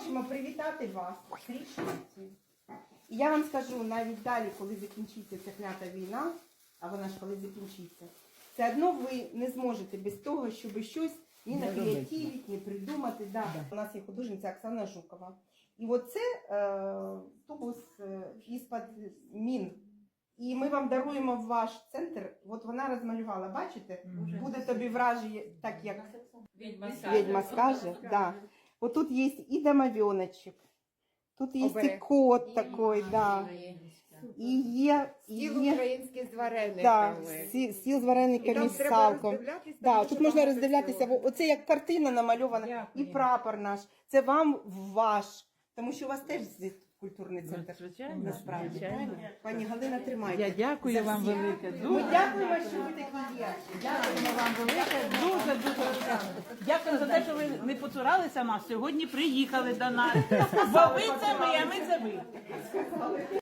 хочемо привітати вас з річницею. І я вам скажу навіть далі, коли закінчиться ця клята війна, а вона ж коли закінчиться, все одно ви не зможете без того, щоб щось ні Не робити. накреативити, ні придумати. Да. У нас є художниця Оксана Жукова. І оце е, тубус е, із-під мін. І ми вам даруємо в ваш центр. От вона розмалювала, бачите? Буде тобі враження, так як ведьма скаже. Да. Вот тут есть и домовеночек, тут есть и Оберег. кот такой, да. І є, Стіл є український з варениками. да, сі- стіл з І варениками там з треба салком. Да, тому тут що можна багато роздивлятися, всього. во- оце як картина намальована, і Дякую. прапор наш. Це вам ваш, тому що у вас теж здесь культурний центр. Звичайно, Насправді, звичайно. Пані Галина, тримайте. Я дякую вам велике. Ми Дуже дякуємо, що ви такі є. дякуємо вам велике. Дякую за те, що ви не поцуралися нас. Сьогодні приїхали до нас. Бо ви це ми, а ми це ви.